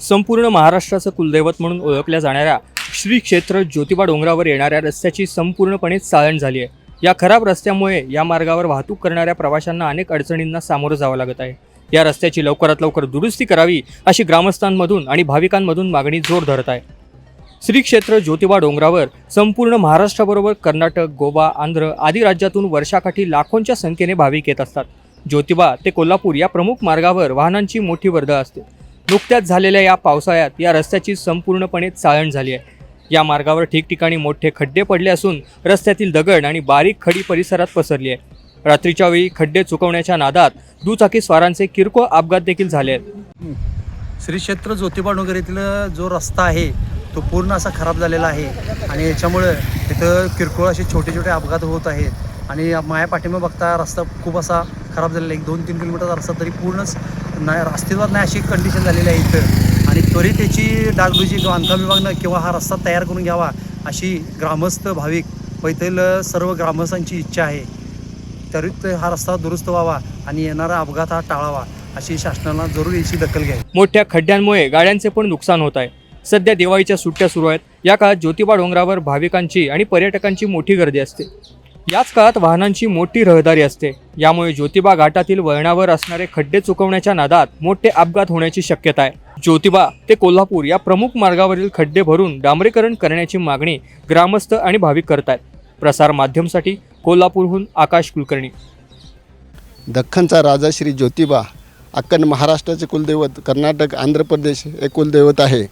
संपूर्ण महाराष्ट्राचं कुलदैवत म्हणून ओळखल्या जाणाऱ्या श्री क्षेत्र ज्योतिबा डोंगरावर येणाऱ्या रस्त्याची संपूर्णपणे चाळण झाली आहे. या खराब रस्त्यामुळे या मार्गावर वाहतूक करणाऱ्या प्रवाशांना अनेक अडचणींना सामोरं जावं लागत आहे. या रस्त्याची लवकरात लवकर दुरुस्ती करावी अशी ग्रामस्थांमधून आणि भाविकांमधून मागणी जोर धरत आहे. श्री क्षेत्र ज्योतिबा डोंगरावर संपूर्ण महाराष्ट्राबरोबर कर्नाटक गोवा आंध्र आदी राज्यातून वर्षाकाठी लाखोंच्या संख्येने भाविक येत असतात. ज्योतिबा ते कोल्हापूर या प्रमुख मार्गावर वाहनांची मोठी वर्दळ असते. नुकत्याच झालेल्या या पावसाळ्यात या रस्त्याची संपूर्णपणे चाळण झाली आहे. या मार्गावर ठिकठिकाणी मोठे खड्डे पडले असून रस्त्यातील दगड आणि बारीक खडी परिसरात पसरली आहे रात्रीच्या वेळी खड्डे चुकवण्याच्या नादात दुचाकी स्वारांचे किरकोळ अपघात देखील झाले आहेत. श्री क्षेत्र ज्योतिबा डोंगर येथील जो रस्ता आहे तो पूर्ण असा खराब झालेला आहे. आणि याच्यामुळं तिथं किरकोळ असे छोटे छोटे अपघात होत आहेत. आणि माया पाठीमा बघता रस्ता खूप असा खराब झालेला आहे. एक दोन तीन किलोमीटरचा रस्ता तरी पूर्णच नाही अस्तित्वात नाही अशी कंडिशन झालेली आहे इथं. आणि त्वरित त्याची डागडुजी बांधकाम विभागनं किंवा हा रस्ता तयार करून घ्यावा अशी ग्रामस्थ भाविक पैतल सर्व ग्रामस्थांची इच्छा आहे. त्वरित हा रस्ता दुरुस्त व्हावा आणि येणारा अपघात हा टाळावा अशी शासनाला जरूर याची दखल घ्यावी. मोठ्या खड्ड्यांमुळे गाड्यांचे पण नुकसान होत आहे. सध्या दिवाळीच्या सुट्ट्या सुरू आहेत. या काळात ज्योतिबा डोंगरावर भाविकांची आणि पर्यटकांची मोठी गर्दी असते. याच काळात वाहनांची मोठी रहदारी असते. यामुळे ज्योतिबा घाटातील वळणावर असणारे खड्डे चुकवण्याच्या नादात मोठे अपघात होण्याची शक्यता आहे. ज्योतिबा ते कोल्हापूर या प्रमुख मार्गावरील खड्डे भरून डांबरीकरण करण्याची मागणी ग्रामस्थ आणि भाविक करत आहेत प्रसार माध्यमसाठी कोल्हापूरहून आकाश कुलकर्णी. दख्खनचा राजा श्री ज्योतिबा अक्कन महाराष्ट्राचे कुलदैवत कर्नाटक आंध्र प्रदेश हे कुलदैवत आहे.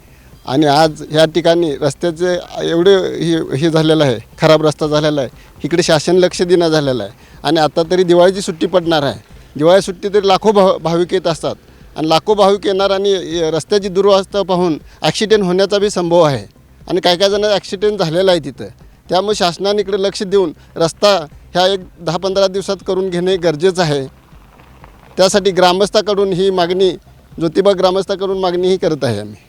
आणि आज ह्या ठिकाणी रस्त्याचे एवढे हे हे झालेलं आहे खराब रस्ता झालेला आहे. इकडे शासन लक्ष देणं झालेलं आहे. आणि आता तरी दिवाळीची सुट्टी पडणार आहे. दिवाळी सुट्टी तरी लाखो भाव भाविक येत असतात. आणि लाखो भाविक येणार आणि रस्त्याची दुर्वस्था पाहून ॲक्सिडेंट होण्याचा बी संभव आहे. आणि काही काही जणांना ॲक्सिडेंट झालेला आहे तिथं. त्यामुळे शासनाने इकडे लक्ष देऊन रस्ता ह्या एक दहा पंधरा दिवसात करून घेणे गरजेचं आहे. त्यासाठी ग्रामस्थाकडून ही मागणी ज्योतिबा ग्रामस्थाकडून मागणी ही करत आहे आम्ही.